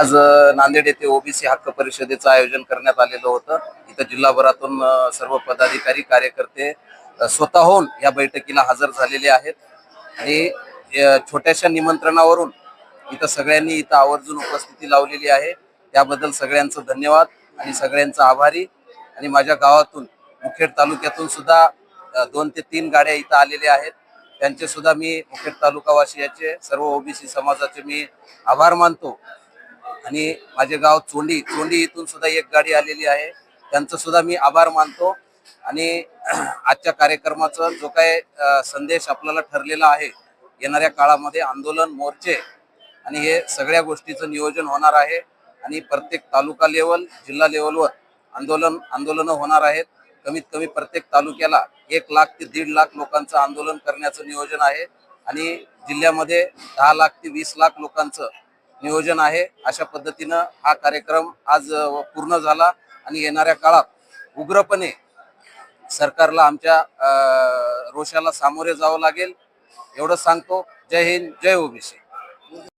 आज नांदेड येथे ओबीसी हक्क परिषदेचं आयोजन करण्यात आलेलं होतं. इथं जिल्हाभरातून सर्व पदाधिकारी कार्यकर्ते स्वतःहून या बैठकीला हजर झालेले आहेत. आणि छोट्याशा निमंत्रणावरून इथं सगळ्यांनी इथं आवर्जून उपस्थिती लावलेली आहे. त्याबद्दल सगळ्यांचं धन्यवाद आणि सगळ्यांचं आभारी. आणि माझ्या गावातून मुखेड तालुक्यातून सुद्धा दोन ते तीन गाड्या इथं आलेल्या आहेत. त्यांचे सुद्धा मी मुखेड तालुकावासियाचे सर्व ओबीसी समाजाचे मी आभार मानतो. आणि माझे गाव चोंडी चोंडी इथून सुद्धा एक गाडी आलेली आहे. त्यांचं सुद्धा मी आभार मानतो. आणि आजच्या कार्यक्रमाचा जो काय संदेश आपल्याला ठरलेला आहे येणाऱ्या काळामध्ये आंदोलन मोर्चे आणि हे सगळ्या गोष्टीचं नियोजन होणार आहे. आणि प्रत्येक तालुका लेवल जिल्हा लेवलवर आंदोलन आंदोलनं होणार आहेत. कमीत कमी प्रत्येक तालुक्याला एक लाख ते दीड लाख लोकांचं आंदोलन करण्याचं नियोजन आहे. आणि जिल्ह्यामध्ये दहा लाख ते वीस लाख लोकांचं नियोजन आहे. अशा पद्धतीनं हा कार्यक्रम आज पूर्ण झाला आणि येणाऱ्या काळात उग्रपणे सरकारला आमच्या रोषाला सामोरे जावं लागेल. एवढं सांगतो. जय हिंद जय ओबीसी